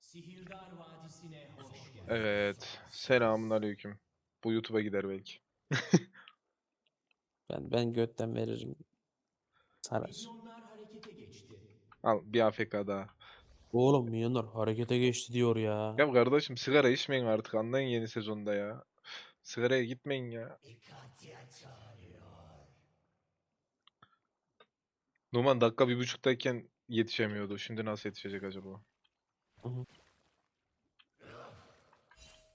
Sihirdar Vadisi'ne hoş geldin. Evet. Selamun aleyküm. Bu YouTube'a gider belki. Ben ben götten veririm. Sarar. Milyonlar harekete geçti. Al bir AFK daha. Oğlum milyonlar harekete geçti diyor ya. Ya kardeşim sigara içmeyin artık anlayın yeni sezonda ya. Sigaraya gitmeyin ya. Katya çağırıyor. Numan dakika bir buçuktayken yetişemiyordu. Şimdi nasıl yetişecek acaba?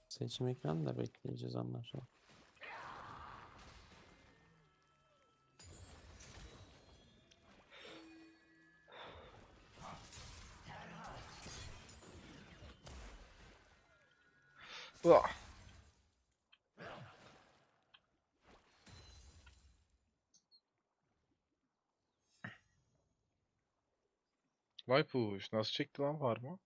Seçim ekranı da bekleyeceğiz anlaşılan. Uah. Vay puş. Nasıl çekti lan var mı?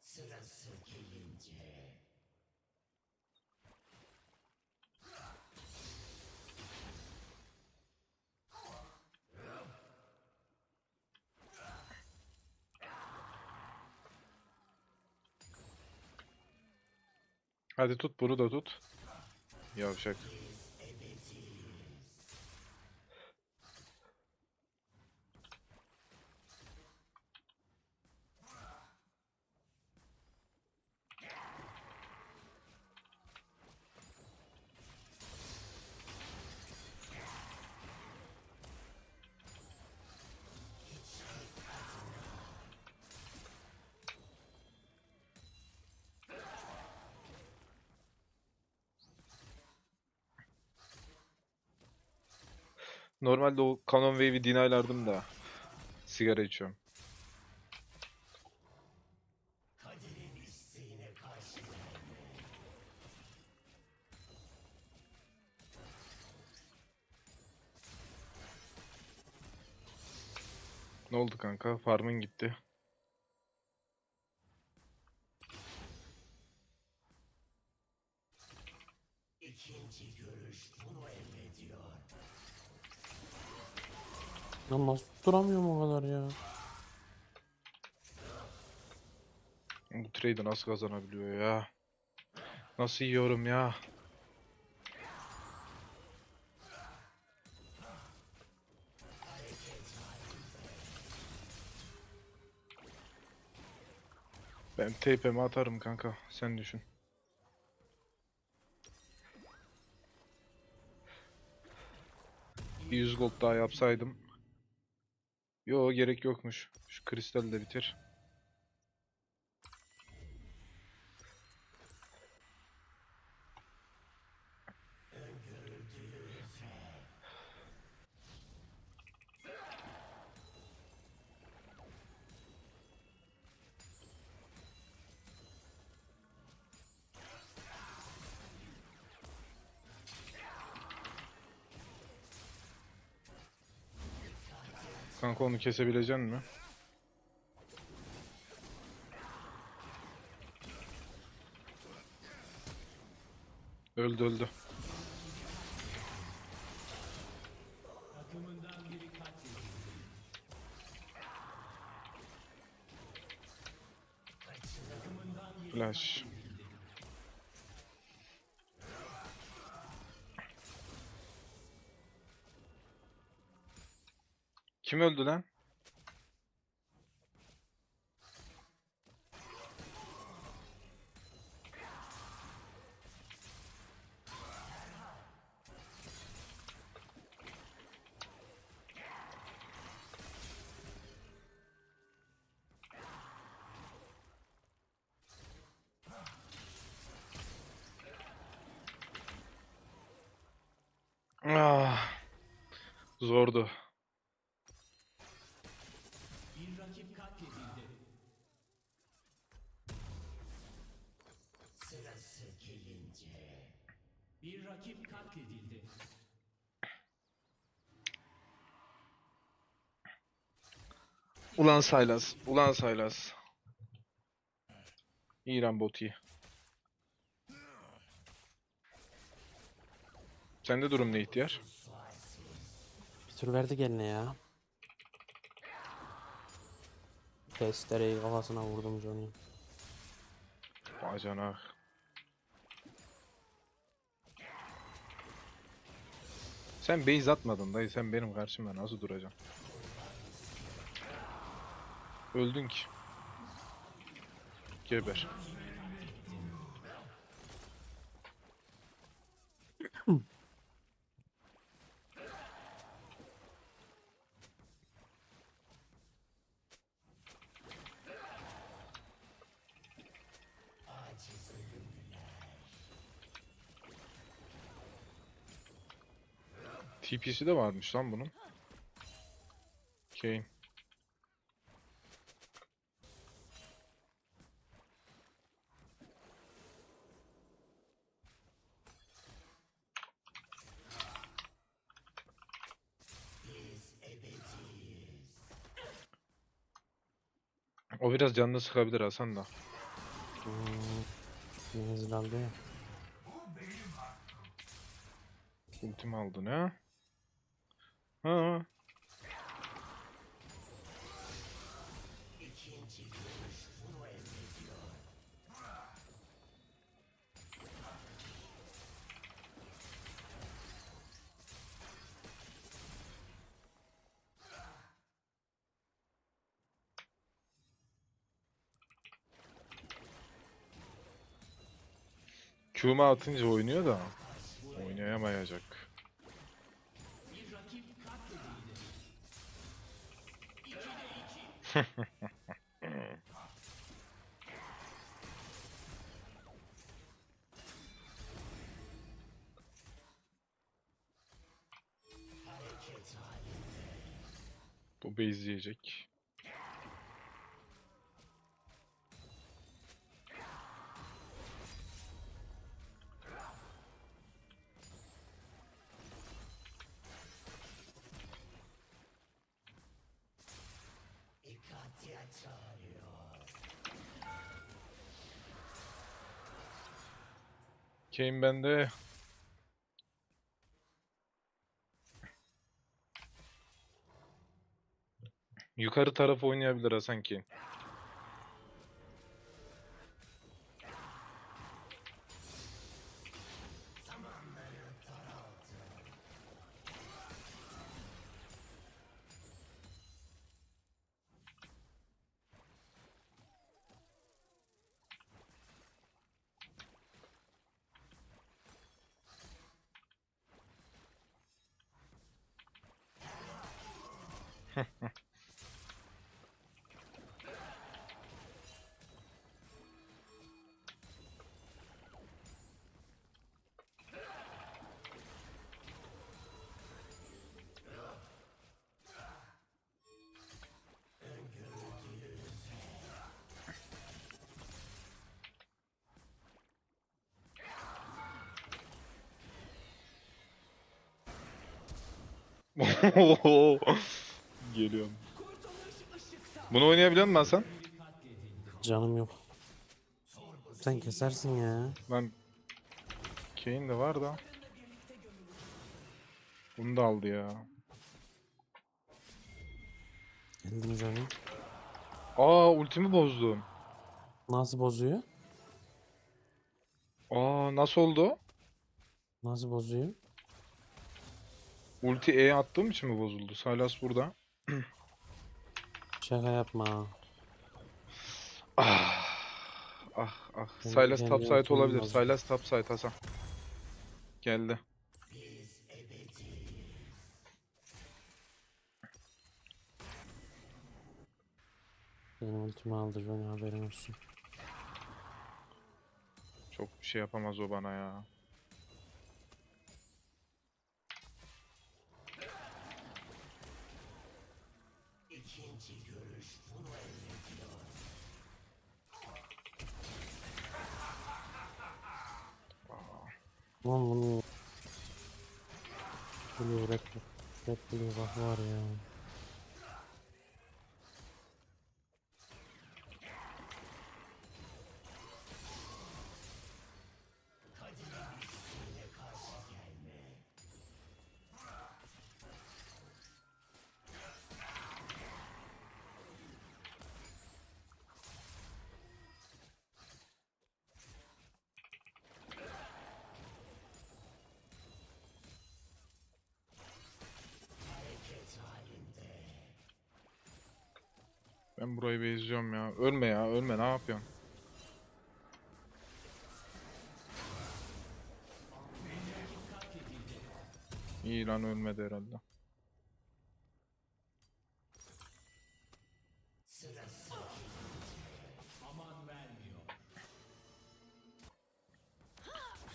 Sırası gelince. Hadi tut bunu da tut. Yavşak. Normalde o Canon Wave'i dinaylardım da. Sigara içiyorum. Ne oldu kanka? Farmın gitti. ikinci görüş bunu emrediyor. Ya nasıl duramıyorum o kadar ya? Bu trade'i nasıl kazanabiliyor ya? Nasıl yiyorum ya? Ben TP'mi atarım kanka. Sen düşün. Bir 100 gold daha yapsaydım. Yo gerek yokmuş. Şu kristal de bitir. Onu kesebilecek mi? Öldü öldü. Flash. Kim öldü lan? Ah. Zordu. Rakip katledildi. Ulan Saylas. Ulan Saylas. İran boti. Sende durum ne ihtiyar? Bir tur verdik eline ya. Testereyi kafasına vurdum Johnny. Bacanak. Sen base atmadın dayı. Sen benim karşımda nasıl duracaksın? Öldün ki. Geber. TP'si de varmış lan bunun. Kane. O biraz canını sıkabilir Hasan da. Hmm. Menzil aldı ya. Ultim aldın ha? Ha. Q'ma atınca oynuyor da oynayamayacak. Bu base yiyecek. Kane bende. Yukarı taraf oynayabilir Hasan Kane. お お Geliyorum. Bunu oynayabiliyor musun Hasan? Canım yok. Sen kesersin ya. Lan Kane de var da. Bunu da aldı ya. Geldim Johnny. Aa ultimi bozdum. Nasıl bozuyor? Aa nasıl oldu? Nasıl bozuyor? Ulti E attığım için mi bozuldu? Sylas burada. Şaka yapma. Ah. Ah ah. Benim Sylas kendi top side ultimim olabilir. bozuldu. Sylas top side Hasan. Geldi. Benim ultimi aldı Johnny haberin olsun. Çok bir şey yapamaz o bana ya. Lan bunu... Blue red, red blue bak var ya. İzliyorum ya. Ölme ya ölme ne yapıyorsun? İyi lan ölmedi herhalde.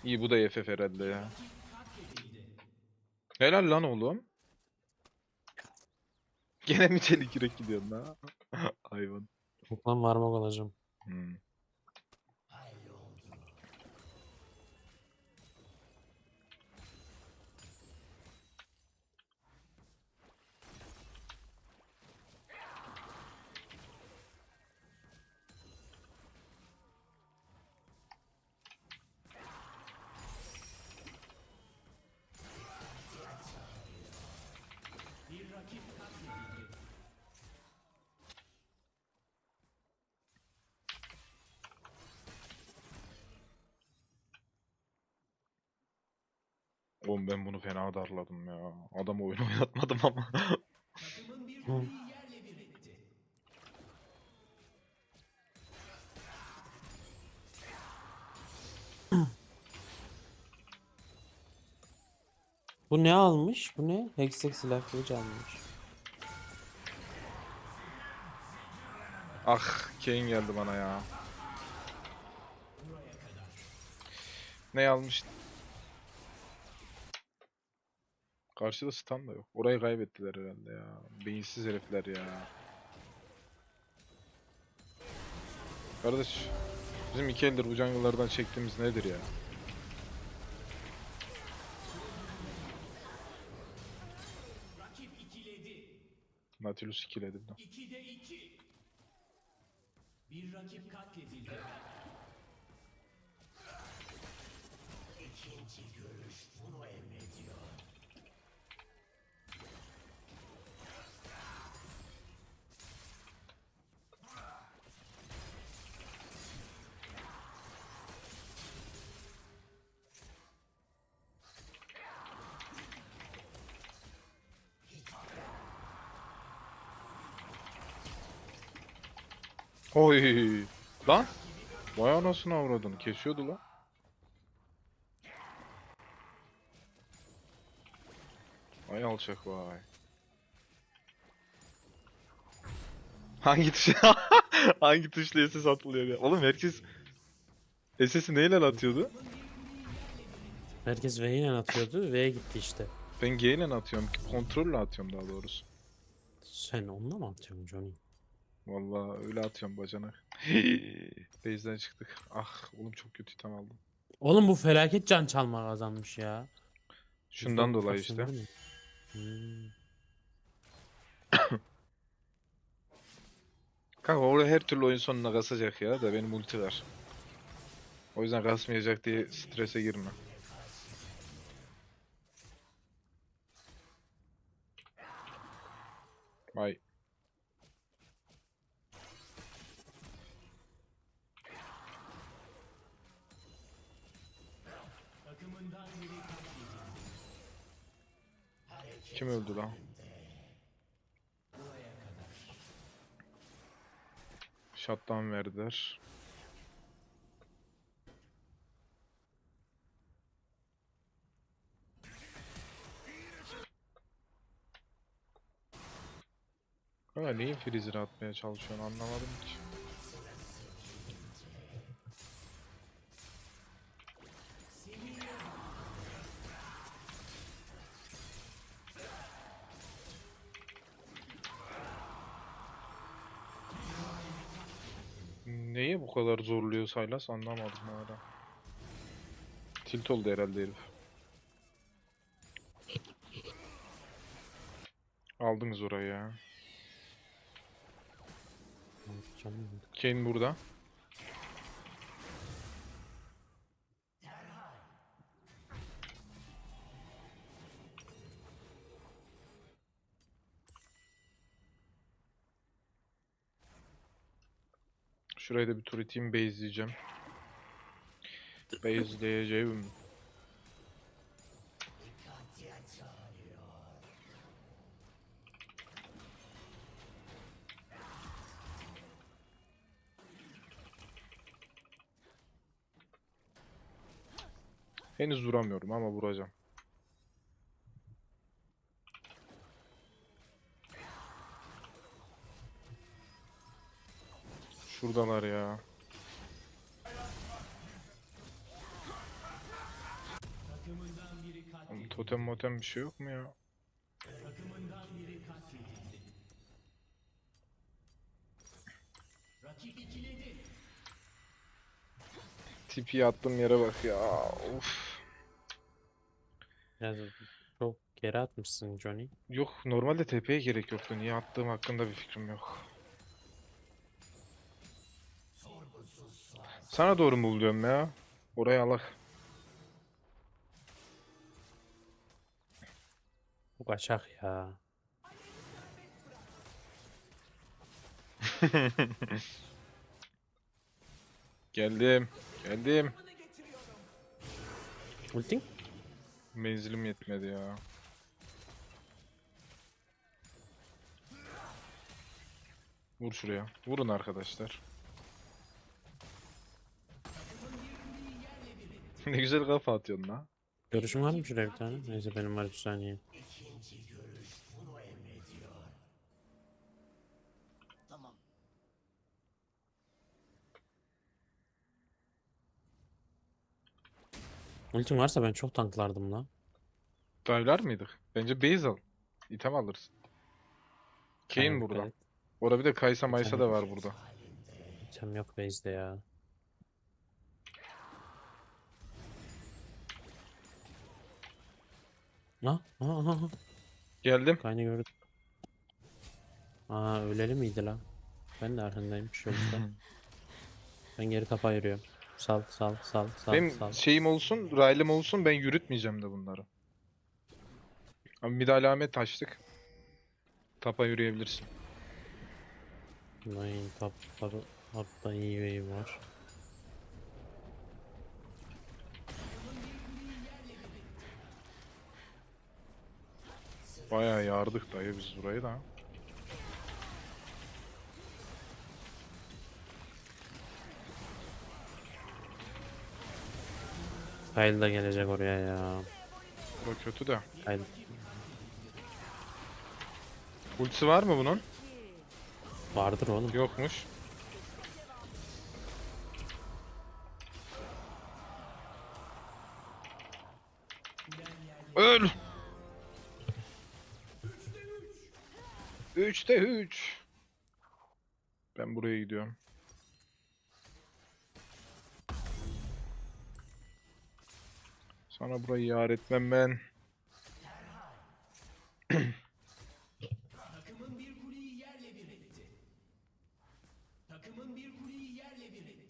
İyi bu da FF herhalde ya. Helal lan oğlum. Gene mi çelik yürek gidiyorsun ha? Hayvan. Toplam varmak olacağım. Hmm. Bunu fena darladım ya. Adam oyun oynatmadım ama. Bu ne almış? Bu ne? Hextech silah kılıcı almış. ah Kane geldi bana ya. Ne almış? Karşıda stun da yok. Orayı kaybettiler herhalde ya. Beyinsiz herifler ya. Kardeş, bizim iki eldir bu jungle'lardan çektiğimiz nedir ya? Nautilus ikiledi bir de. 2'de 2. Bir rakip katledildi. Oy! Lan! Vay anasını avradını kesiyordu lan. Vay alçak vay. Hangi tuş hangi tuşla SS atılıyor ya? Oğlum herkes SS'i neyle atıyordu? Herkes V ile atıyordu. V gitti işte. Ben G ile atıyorum. Kontrolle atıyorum daha doğrusu. Sen onunla mı atıyorsun Johnny? Vallahi öyle atıyorum bacanak. Base'den çıktık. Ah oğlum çok kötü item aldım. Oğlum bu felaket can çalma kazanmış ya. Şundan Bizden dolayı işte. Hmm. Kanka orada her türlü oyun sonuna kasacak ya da benim ulti var. O yüzden kasmayacak diye strese girme. Vay. Kim öldü lan? Shutdown verdiler. Kanka neyin freezer atmaya çalışıyorsun anlamadım ki. Zorluyor Saylas anlamadım hala. Tilt oldu herhalde herif. Aldınız orayı ya. Kane burada. Şurayı da bir tur iteyim base'leyeceğim. Base'leyeceğim. Henüz vuramıyorum ama vuracağım. Şuradalar ya. Oğlum. Totem motem bir şey yok mu ya? Tipi attığım yere bak ya. Of. Çok geri atmışsın Johnny. Yok normalde TP'ye gerek yoktu. Niye attığım hakkında bir fikrim yok. Sana doğru mu buluyorum ya? Oraya alak. Bu kaçak ya. Geldim. Geldim. Ulting? Menzilim yetmedi ya. Vur şuraya. Vurun arkadaşlar. ne güzel kafa atıyorsun la. Görüşün var mı şuraya bir tane? Neyse benim var bir saniye. Ultim varsa ben çok tanklardım lan. Dive'lar mıydık? Bence base al. İtem alırsın. Kayn Aynen, burada. evet. Orada bir de Kaysa Maysa da var burada. İtem yok base'de ya. Ha? Ha ha ha. Geldim. Kaynı gördüm. Aa öyleli miydi lan? Ben de arkandayım şöyle. ben geri kafa yürüyorum. Sal sal sal sal Benim sal. şeyim olsun, Rayle'm olsun ben yürütmeyeceğim de bunları. Abi mid alamet açtık. Tapa yürüyebilirsin. Nine top top hatta iyi wave var. Bayağı yardık dayı biz burayı da. Kyle da gelecek oraya ya. Bu kötü de. Kyle Ultisi var mı bunun? vardır oğlum. Yokmuş. 3'te 3. Ben buraya gidiyorum. Sana burayı yar etmem ben. Takımın bir kuleyi yerle bir etti. Takımın bir kuleyi yerle bir etti.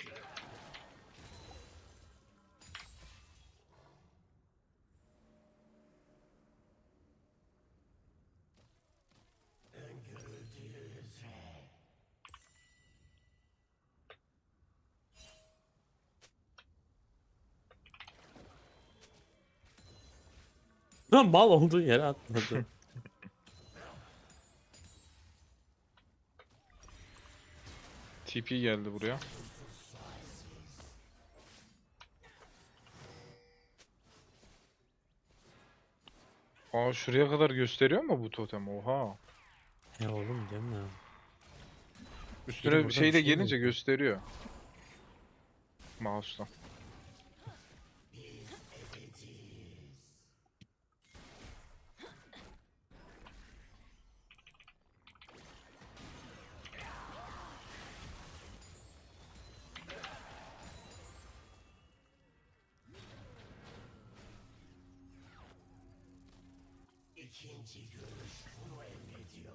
Lan mal olduğu yere atladı. TP geldi buraya. Aa şuraya kadar gösteriyor mu bu totem? Oha. He oğlum diyorum ya. Üstüne bir şeyle bir şey mi gelince gösteriyor. Mouse'dan. İkinci görüş bunu emrediyor.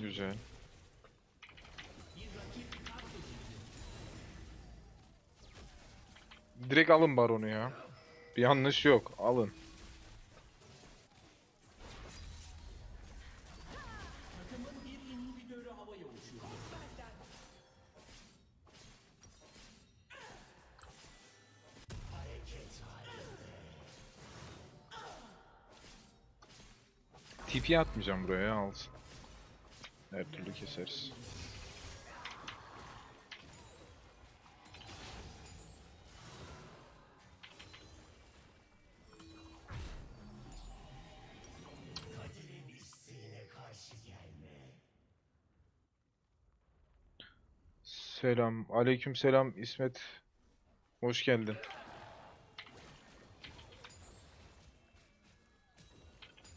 Güzel. Direkt alın baronu ya. Bir yanlış yok. Alın. TP atmayacağım buraya alsın. Her türlü keseriz. Selam. Aleyküm selam İsmet. Hoş geldin.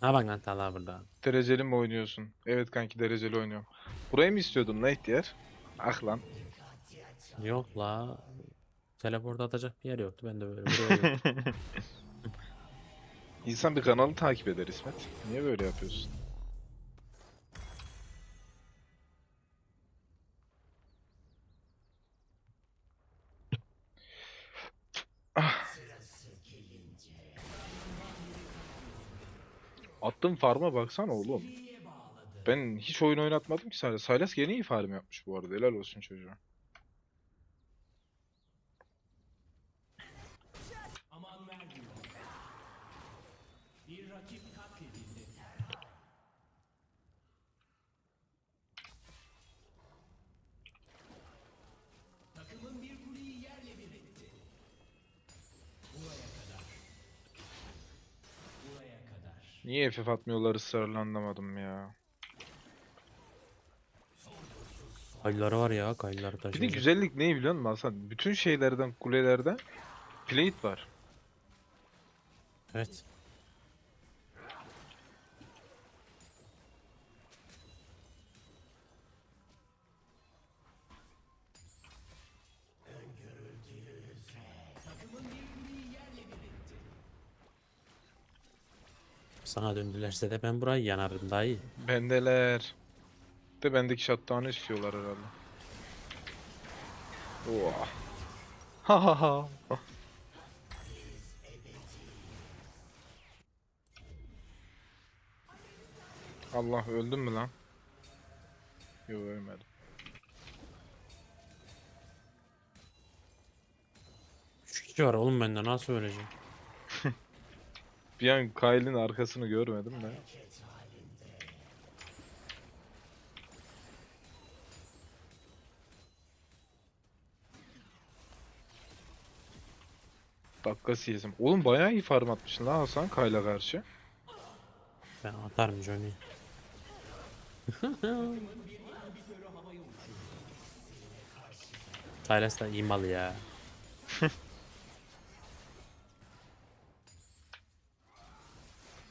Ne yapan lan Talha burada? Dereceli mi oynuyorsun? Evet kanki dereceli oynuyorum. Burayı mı istiyordun ne ihtiyar? Ah lan. Yok la. Teleport atacak bir yer yoktu. Ben de böyle buraya. İnsan bir kanalı takip eder İsmet. Niye böyle yapıyorsun? Attığım farma baksana oğlum. Ben hiç oyun oynatmadım ki Silas. Silas yeni iyi farm yapmış bu arada. Helal olsun çocuğa. Aman vermiyor. Bir rakip katledildi. Takımın bir kuleyi yerle bir etti. Buraya kadar. Buraya kadar. Niye FF atmıyorlar ısrarla anlamadım ya. Kayıları var ya. Kayıları Bir de güzellik ne biliyor musun Hasan? Bütün şeylerden, kulelerden plate var. Evet. Sana döndülerse de ben burayı yanarım dayı. Bendeler. De bendeki shutdown'ı istiyorlar herhalde. Oha. Ha ha ha. Allah öldün mü lan? Yok ölmedim. Üç kişi var oğlum bende nasıl öleceğim? Bir an Kyle'in arkasını görmedim de. Dakikası yesim. Oğlum bayağı iyi farm atmışsın lan Hasan Kyle'a karşı. Ben atarım Johnny. Silas da iyi mal ya.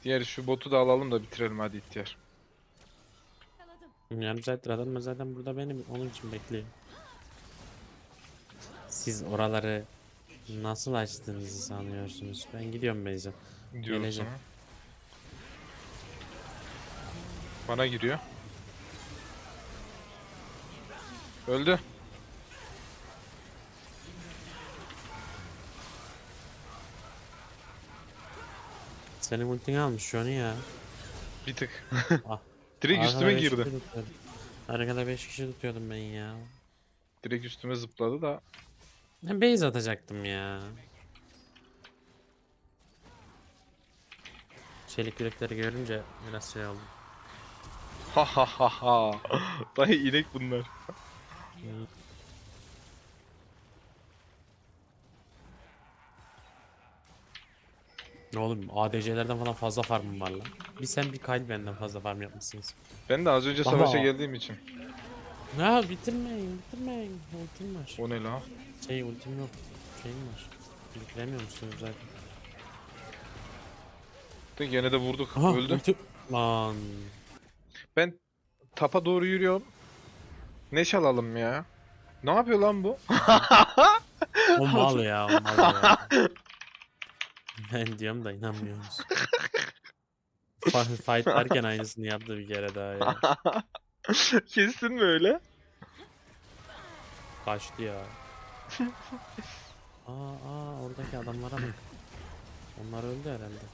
Diğer şu botu da alalım da bitirelim hadi ihtiyar. Yarım saattir adam zaten burada benim onun için bekliyorum. Siz oraları nasıl açtığınızı sanıyorsunuz? Ben gidiyorum Beyza. Diyorum Geleceğim. sana. Bana giriyor. Öldü. Senin ultini almış Johnny ya. Bir tık. Ah. Direkt Arkada üstüme beş girdi. kişi tutuyordum. Arkada 5 kişi tutuyordum ben ya. Direkt üstüme zıpladı da. Ben base atacaktım ya. Çelik yürekleri görünce biraz şey oldu. Ha ha ha ha. Dayı inek bunlar. Ne oğlum ADC'lerden falan fazla farmım var lan. Bir sen bir Kyle benden fazla farm yapmışsınız. Ben de az önce Baba. savaşa geldiğim için. Ya bitirmeyin bitirmeyin. Ultim var. O ne la? Şey ultim yok. Şeyim var. Bitiremiyor musunuz zaten? De gene de vurduk. Aha Öldü. ulti... Lan. Ben tapa doğru yürüyorum. Neş alalım ya. Ne yapıyor lan bu? O mal ya o mal ya. Ben diyorum da inanmıyorsunuz. Fa- Fight derken aynısını yaptı bir kere daha ya. Kestin mi öyle? Kaçtı ya. Aa, aa oradaki adamlara bak. Onlar öldü herhalde.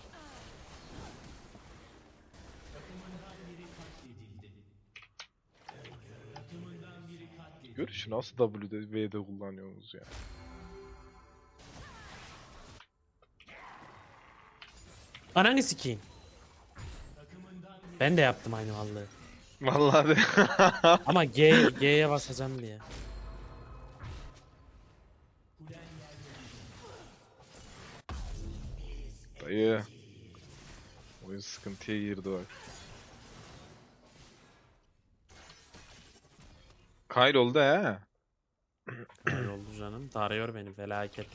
Görüşü nasıl W'de V'de kullanıyorsunuz ya. Ananı sikeyim. Ben de yaptım aynı mallığı. Vallahi de. Ama G G'ye basacağım diye. Dayı. Oyun sıkıntıya girdi bak. Kyle oldu he. Öyle oldu canım. Tarıyor beni felaket.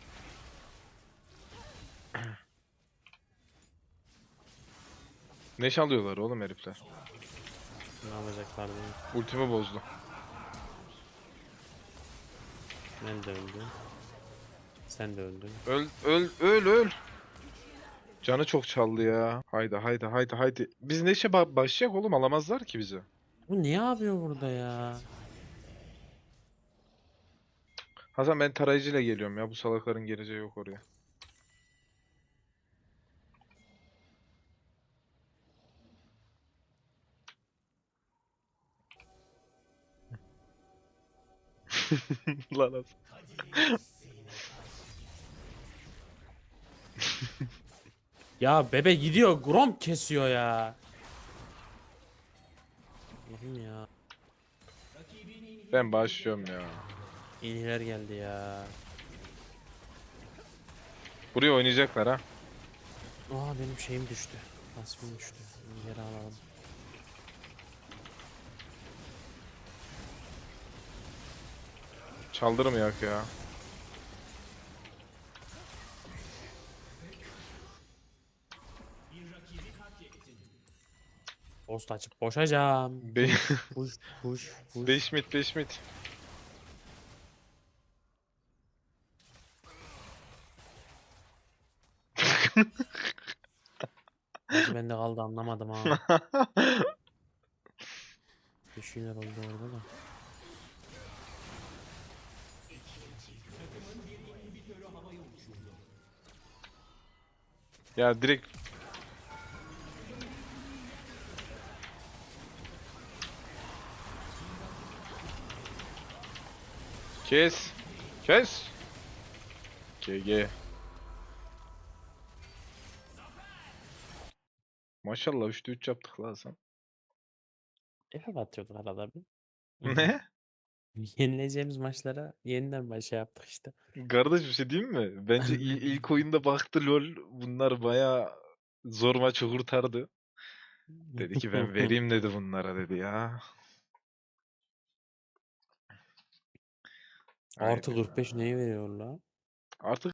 Ne çalıyorlar oğlum herifler? Ne alacaklar diye. Ultimi bozdu. Ben de öldüm. Sen de öldün. Öl öl öl öl. Canı çok çaldı ya. Haydi haydi haydi haydi. Biz ne işe ba- başlayacak oğlum alamazlar ki bizi. Bu ne yapıyor burada ya? Hasan ben tarayıcıyla geliyorum ya bu salakların geleceği yok oraya. Lan. Ya bebe gidiyor. Grom kesiyor ya. Allah'ım ya. Ben başlıyorum ya. İniler geldi ya. Buraya oynayacaklar ha. Aa benim şeyim düştü. Hasbim düştü. Geri alalım. Çaldırmayak ya. Post açıp boşacağım. Be Push push push. 5 mit 5 mit. Nasıl bende kaldı anlamadım ha. Bir şeyler oldu orada da. Ya direkt Kes. Kes. GG. Maşallah 3'te 3 yaptık lan sen. Efe atıyorduk arada bir. Ne? Yenileceğimiz maçlara yeniden başa yaptık işte. Kardeş bir şey diyeyim mi? Bence il- ilk oyunda baktı lol bunlar baya zor maçı kurtardı. Dedi ki ben vereyim dedi bunlara dedi ya. Artı Aynen. 45 neyi veriyor la? Artık